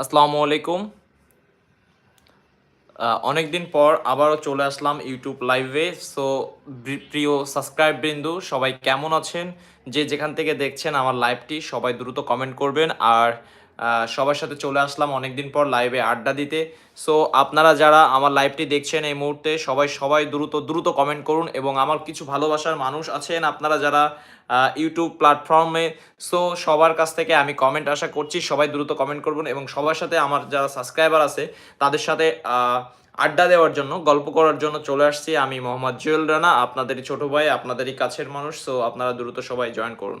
আসসালামু আলাইকুম। অনেক দিন পর আবারও চলে আসলাম ইউটিউব লাইভে। সো প্রিয় সাবস্ক্রাইব বৃন্দু, সবাই কেমন আছেন? যে যেখান থেকে দেখছেন আমার লাইভটি, সবাই দ্রুত কমেন্ট করবেন। আর সবার সাথে চলে আসলাম অনেক দিন পর লাইভে আড্ডা দিতে। সো আপনারা যারা আমার লাইভটি দেখছেন এই মুহূর্তে, সবাই সবাই দ্রুত দ্রুত কমেন্ট করুন এবং আমার কিছু ভালোবাসার মানুষ আছেন আপনারা যারা ইউটিউব প্ল্যাটফর্মে সো সবার কাছ থেকে আমি কমেন্ট আশা করছি, সবাই দ্রুত কমেন্ট করবেন এবং সবার সাথে আমার যারা সাবস্ক্রাইবার আছে, তাদের সাথে আড্ডা দেওয়ার জন্য, গল্প করার জন্য চলে আসছি। আমি মোহাম্মদ জুয়েল রানা, আপনাদেরই ছোট ভাই, আপনাদেরই কাছের মানুষ। সো আপনারা দ্রুত সবাই জয়েন করুন।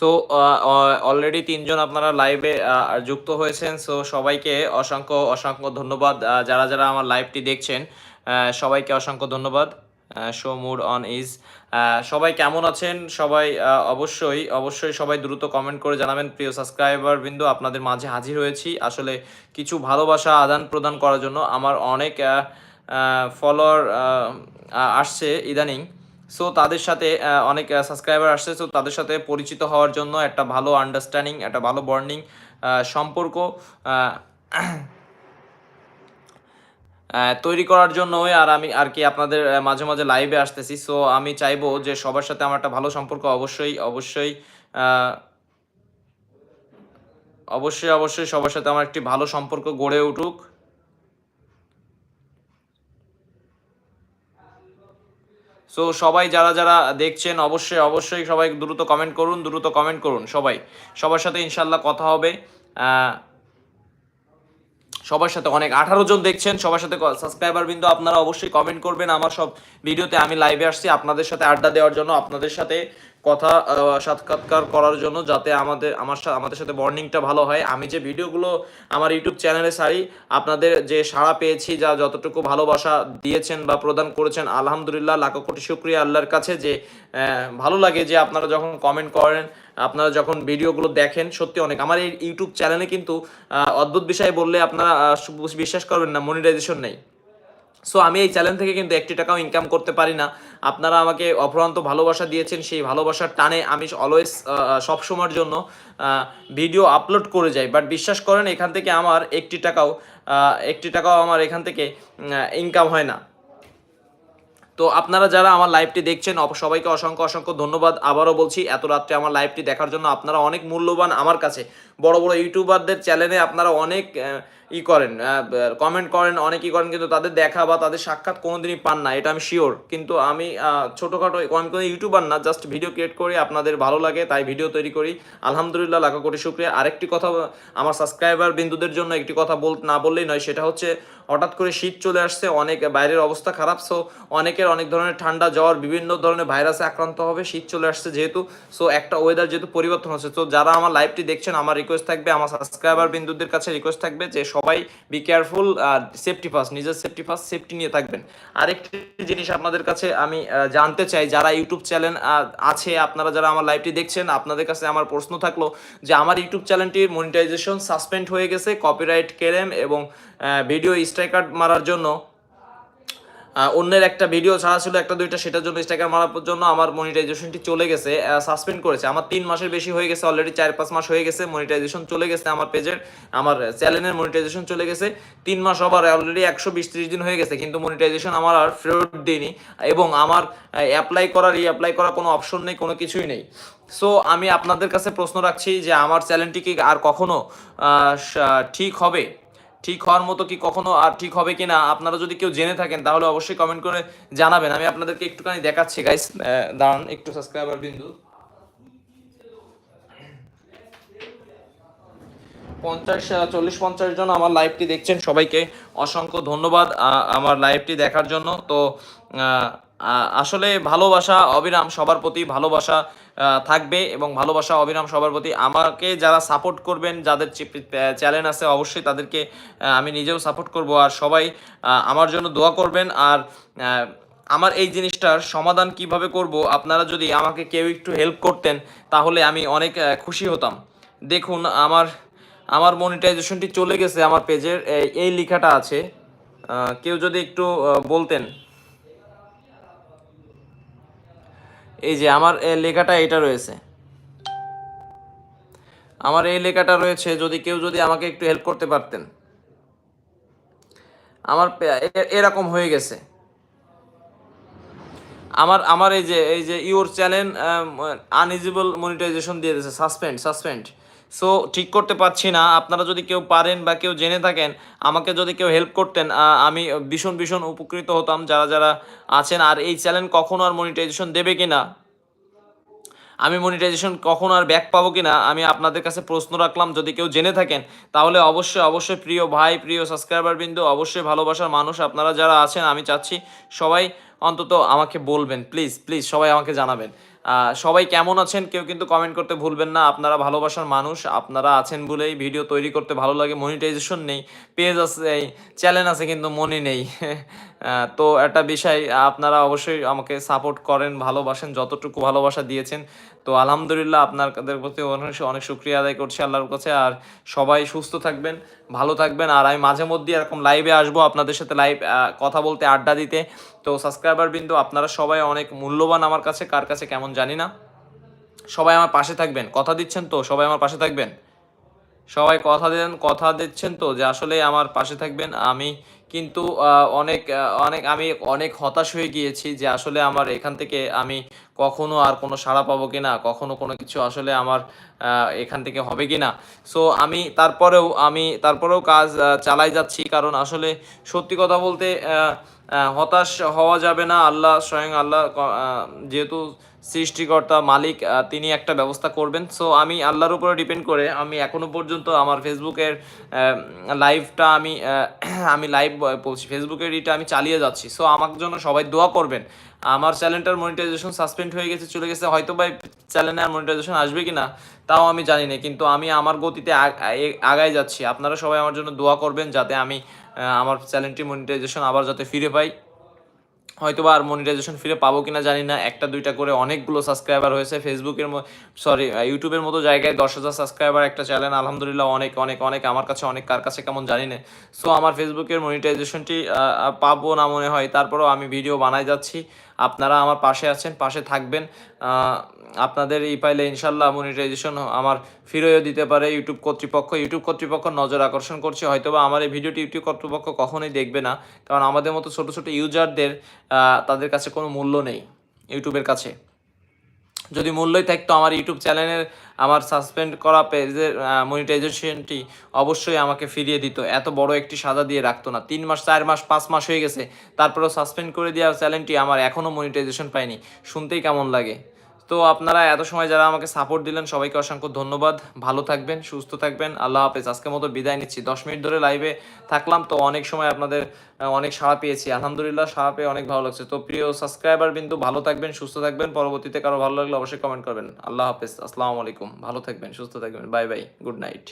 সো অলরেডি তিনজন আপনারা লাইভে যুক্ত হয়েছেন সো সবাইকে অসংখ্য অসংখ্য ধন্যবাদ। যারা যারা আমার লাইভটি দেখছেন সবাইকে অসংখ্য ধন্যবাদ। শো মুড অন ইজ সবাই কেমন আছেন? সবাই অবশ্যই অবশ্যই সবাই দ্রুত কমেন্ট করে জানাবেন। প্রিয় সাবস্ক্রাইবার বিন্দু, আপনাদের মাঝে হাজির হয়েছি। আসলে কিছু ভালোবাসা আদান প্রদান করার জন্য আমার অনেক ফলোয়ার আসছে ইদানিং। সো তাদের সাথে অনেক সাবস্ক্রাইবার আসছে। সো তাদের সাথে পরিচিত হওয়ার জন্য একটা ভালো আন্ডারস্ট্যান্ডিং একটা ভালো বর্নিং সম্পর্ক তৈরি করার জন্যই আর আমি, আর কি আপনাদের মাঝে মাঝে লাইভে আসতেছি। সো আমি চাইব যে সবার সাথে আমার একটা ভালো সম্পর্ক অবশ্যই অবশ্যই অবশ্যই অবশ্যই সবার সাথে আমার একটি ভালো সম্পর্ক গড়ে উঠুক। সো সবাই যারা যারা দেখছেন, অবশ্যই অবশ্যই সবাই দ্রুত কমেন্ট করুন, দ্রুত কমেন্ট করুন, সবাই। সবার সাথে ইনশাল্লাহ কথা হবে। সবার সাথে অনেক, আঠারো জন দেখছেন, সবার সাথে সাবস্ক্রাইবার বিন্দু আপনারা অবশ্যই কমেন্ট করবেন। আমার সব ভিডিওতে আমি লাইভে আসছি, আপনাদের সাথে আড্ডা দেওয়ার জন্য, আপনাদের সাথে কথা সাক্ষাৎকার করার জন্য যাতে আমাদের, আমার আমাদের সাথে বর্নিংটা ভালো হয়। আমি যে ভিডিওগুলো আমার ইউটিউব চ্যানেলে সারি আপনাদের যে সাড়া পেয়েছি, যা যতটুকু ভালোবাসা দিয়েছেন বা প্রদান করেছেন, আলহামদুলিল্লাহ, লাখো কোটি শুক্রিয়া আল্লাহর কাছে যে ভালো লাগে যে আপনারা যখন কমেন্ট করেন, আপনারা যখন ভিডিওগুলো দেখেন, সত্যি অনেক। আমার এই ইউটিউব চ্যানেলে কিন্তু অদ্ভুত বিষয় বললে আপনারা বিশ্বাস করবেন না মনিটাইজেশন নেই। সো আমি এই চ্যানেল থেকে কিন্তু একটি টাকাও ইনকাম করতে পারি না। আপনারা আমাকে অফুরন্ত ভালোবাসা দিয়েছেন, সেই ভালোবাসার টানে আমি অলওয়েজ সব সময়ের জন্য ভিডিও আপলোড করে যাই। বাট বিশ্বাস করেন, এখান থেকে আমার একটি টাকাও একটি টাকাও আমার এখান থেকে ইনকাম হয় না। তো আপনারা যারা আমার লাইভটি দেখছেন সবাইকে অসংখ্য অসংখ্য ধন্যবাদ। আবারও বলছি, এত রাত্রে আমার লাইভটি দেখার জন্য আপনারা অনেক মূল্যবান আমার কাছে। বড় বড় ইউটিউবারদের চ্যানেলে আপনারা অনেক ই করেন কমেন্ট করেন অনেক ই করেন, কিন্তু তাদের দেখা বা তাদের সাক্ষাৎ কোনোদিনই পান না, এটা আমি শিওর কিন্তু আমি ছোটোখাটো, আমি কোনো ইউটিউবার না জাস্ট ভিডিও ক্রিয়েট করি, আপনাদের ভালো লাগে, তাই ভিডিও তৈরি করি। আলহামদুলিল্লাহ, লাখো কোটি শুক্রিয়া। আরেকটি কথা, আমার সাবস্ক্রাইবার বিন্দুদের জন্য একটি কথা বল, না বললেই নয়, সেটা হচ্ছে, হঠাৎ করে শীত চলে আসছে, অনেক বাইরের অবস্থা খারাপ সো অনেকের অনেক ধরনের ঠান্ডা জ্বর, বিভিন্ন ধরনের ভাইরাসে আক্রান্ত হবে, শীত চলে আসছে যেহেতু সো একটা ওয়েদার যেহেতু পরিবর্তন হচ্ছে তো যারা আমার লাইভটি দেখছেন, আমার রিকোয়েস্ট থাকবে, আমার সাবস্ক্রাইবার বিন্দুদের কাছে রিকোয়েস্ট থাকবে যে সবাই বি কেয়ারফুল আর সেফটি ফার্স্ট নিজের সেফটি ফার্স্ট সেফটি নিয়ে থাকবেন। আরেকটি জিনিস আপনাদের কাছে আমি জানতে চাই, যারা ইউটিউব চ্যানেল আছে, আপনারা যারা আমার লাইভটি দেখছেন, আপনাদের কাছে আমার প্রশ্ন থাকল যে আমার ইউটিউব চ্যানেলটির মনিটাইজেশন সাসপেন্ড হয়ে গেছে কপিরাইট কেরেম এবং ভিডিও স্ট্রাইকার মারার জন্য। অন্যের একটা ভিডিও ছাড়া ছিল, একটা দুইটা, সেটার জন্য স্ট্রাইকার মারার জন্য আমার মনিটাইজেশনটি চলে গেছে সাসপেন্ড করেছে। আমার তিন মাসের বেশি হয়ে গেছে অলরেডি চার পাঁচ মাস হয়ে গেছে মনিটাইজেশন চলে গেছে আমার পেজের আমার চ্যানেলের মনিটাইজেশন চলে গেছে। তিন মাস আবার অলরেডি একশো বিশ ত্রিশ দিন হয়ে গেছে, কিন্তু মনিটাইজেশন আমার আর ফেরত দিইনি এবং আমার অ্যাপ্লাই করার ই অ্যাপ্লাই করার কোনো অপশন নেই, কোনো কিছুই নেই। সো আমি আপনাদের কাছে প্রশ্ন রাখছি যে আমার চ্যানেলটি কি আর কখনো ঠিক হবে? ঠিক হওয়ার মতো কি কখনো আর ঠিক হবে কি না আপনারা যদি কেউ জেনে থাকেন, তাহলে অবশ্যই কমেন্ট করে জানাবেন। আমি আপনাদেরকে একটুখানি দেখাচ্ছি গাইস দাঁড়ান, একটু সাবস্ক্রাইবার বিন্দু। পঞ্চাশ চল্লিশ, পঞ্চাশ জন আমার লাইভটি দেখছেন সবাইকে। অসংখ্য ধন্যবাদ আমার লাইভটি দেখার জন্য। তো আসলে ভালোবাসা, অবিরাম সবার প্রতি ভালোবাসা থাকবে এবং ভালোবাসা, অবিরাম সবার প্রতি আমাকে যারা সাপোর্ট করবেন, যাদের চ্যানেল আছে অবশ্যই তাদেরকে আমি নিজেও সাপোর্ট করব। আর সবাই আমার জন্য দোয়া করবেন। আর আমার এই জিনিসটার সমাধান কীভাবে করব, আপনারা যদি আমাকে কেউ একটু হেল্প করতেন, তাহলে আমি অনেক খুশি হতাম। দেখুন, আমার আমার মনিটাইজেশনটি চলে গেছে আমার পেজের এই- এই লেখাটা আছে। কেউ যদি একটু বলতেন। এই যে আমার লেখাটা এটা রয়েছে। আমার এই লেখাটা রয়েছে, যদি কেউ যদি আমাকে একটু হেল্প করতে পারতেন। আমার এরকম হয়ে গেছে। আমার আমার এই যে এই যে ইউর চ্যানেল আনইজিবল মনিটাইজেশন দিয়ে দিয়েছে সাসপেন্ড সাসপেন্ড সো ঠিক করতে পারছি না। আপনারা যদি কেউ পারেন বা কেউ জেনে থাকেন, আমাকে যদি কেউ হেল্প করতেন আমি ভীষণ ভীষণ উপকৃত হতাম যারা যারা আছেন। আর এই চ্যানেল কখনো আর মনিটাইজেশন দেবে কি না আমি মনিটাইজেশন কখন আর ব্যাক পাবো কিনা? আমি আপনাদের কাছে প্রশ্ন রাখলাম, যদি কেউ জেনে থাকেন, তাহলে অবশ্যই অবশ্যই প্রিয় ভাই, প্রিয় সাবস্ক্রাইবার বিন্দু, অবশ্যই ভালোবাসার মানুষ আপনারা যারা আছেন, আমি চাচ্ছি সবাই অন্তত আমাকে বলবেন। প্লিজ প্লিজ সবাই আমাকে জানাবেন। সবাই কেমন আছেন কেউ কিন্তু কমেন্ট করতে ভুলবেন না। আপনারা ভালোবাসার মানুষ, আপনারা আছেন বলেই ভিডিও তৈরি করতে ভালো লাগে মনিটাইজেশন নেই পেজ আছে চ্যানেল আছে কিন্তু মনে নেই। তো একটা বিষয়, আপনারা অবশ্যই আমাকে সাপোর্ট করেন, ভালোবাসেন, যতটুকু ভালোবাসা দিয়েছেন তো আলহামদুলিল্লাহ আপনাদের প্রতি অনেক অনেক শুক্রিয়া আদায় করছি আল্লাহর কাছে, আর সবাই সুস্থ থাকবেন, ভালো থাকবেন, আর আমি মাঝে মধ্যে এরকম লাইভে আসব আপনাদের সাথে লাইভ কথা বলতে আড্ডা দিতে। তো সাবস্ক্রাইবার বিন্দু, আপনারা সবাই অনেক মূল্যবান আমার কাছে, কার কাছে কেমন জানি না। সবাই আমার পাশে থাকবেন, কথা দিচ্ছেন তো, সবাই আমার পাশে থাকবেন। সবাই কথা দেন, কথা দিচ্ছেন তো যে আসলে আমার পাশে থাকবেন। আমি কিন্তু অনেক অনেক, আমি অনেক হতাশ হয়ে গিয়েছি যে আসলে আমার এখান থেকে আমি কখনো আর কোনো সাড়া পাবো কিনা, কখনো কোনো কিছু আসলে আমার এখান থেকে হবে কি না সো আমি তারপরেও আমি তারপরেও কাজ চালাই যাচ্ছি কারণ আসলে সত্যি কথা বলতে হতাশ হওয়া যাবে না। আল্লাহ স্বয়ং আল্লাহ যেহেতু সৃষ্টিকর্তা, মালিক তিনি একটা ব্যবস্থা করবেন। সো আমি আল্লাহর উপরে ডিপেন্ড করে আমি এখনও পর্যন্ত আমার ফেসবুকের লাইভটা আমি আমি লাইভ বলছি ফেসবুকের ইটা আমি চালিয়ে যাচ্ছি। সো আমার জন্য সবাই দোয়া করবেন। আমার চ্যানেলটার মনিটাইজেশন সাসপেন্ড হয়ে গেছে, চলে গেছে, হয়তো বা চ্যানেলে আর মনিটাইজেশন আসবে কি না তাও আমি জানি না। কিন্তু আমি আমার গতিতে আগায় যাচ্ছি। আপনারা সবাই আমার জন্য দোয়া করবেন যাতে আমি আমার চ্যানেলটি মনিটাইজেশন আবার যাতে ফিরে পাই। হয়তো বা আর মনিটাইজেশন ফিরে পাবো কিনা জানি না। একটা, দুইটা করে অনেকগুলো সাবস্ক্রাইবার হয়েছে। ফেসবুকের সরি ইউটিউবের মতো জায়গায় দশ হাজার সাবস্ক্রাইবার একটা চ্যানেল আলহামদুলিল্লাহ অনেক অনেক অনেক। আমার কাছে অনেক, কার কাছে কেমন জানি না। সো আমার ফেসবুকের মনিটাইজেশনটি পাবো না মনে হয়। তারপরেও আমি ভিডিও বানাই যাচ্ছি। আপনারা আমার পাশে আছেন, পাশে থাকবেন। আপনাদের এই পাইলে ইনশাল্লাহ মনিটাইজেশন আমার ফিরেও দিতে পারে ইউটিউব কর্তৃপক্ষ। ইউটিউব কর্তৃপক্ষ নজর আকর্ষণ করছে, হয়তোবা আমার এই ভিডিওটি ইউটিউব কর্তৃপক্ষ কখনোই দেখবে না, কারণ আমাদের মতো ছোট ছোট ইউজারদের তাদের কাছে কোনো মূল্য নেই ইউটিউবের কাছে। যদি মূল্যই থাকতো আমার ইউটিউব চ্যানেলের আমার সাসপেন্ড করা পেজের মনিটাইজেশনটি অবশ্যই আমাকে ফিরিয়ে দিত। এত বড় একটি সাদা দিয়ে রাখতো না। তিন মাস, চার মাস, পাঁচ মাস হয়ে গেছে। তারপরেও সাসপেন্ড করে দেওয়ার চ্যানেলটি আমার এখনও মনিটাইজেশন পায়নি। শুনতেই কেমন লাগে? তো আপনারা এত সময় যারা আমাকে সাপোর্ট দিলেন, সবাইকে অসংখ্য ধন্যবাদ। ভালো থাকবেন, সুস্থ থাকবেন। আল্লাহ হাফেজ। আজকের মতো বিদায় নিচ্ছি। দশ মিনিট ধরে লাইভে থাকলাম, তো অনেক সময় আপনাদের অনেক সাড়া পেয়েছি। আলহামদুলিল্লাহ, সাড়া পেয়ে অনেক ভালো লাগছে। তো প্রিয় সাবস্ক্রাইবার বিন্দু, ভালো থাকবেন, সুস্থ থাকবেন। পরবর্তীতে কারও ভালো লাগলে অবশ্যই কমেন্ট করবেন। আল্লাহ হাফেজ। আসসালামু আলাইকুম। ভালো থাকবেন, সুস্থ থাকবেন। Bye bye good night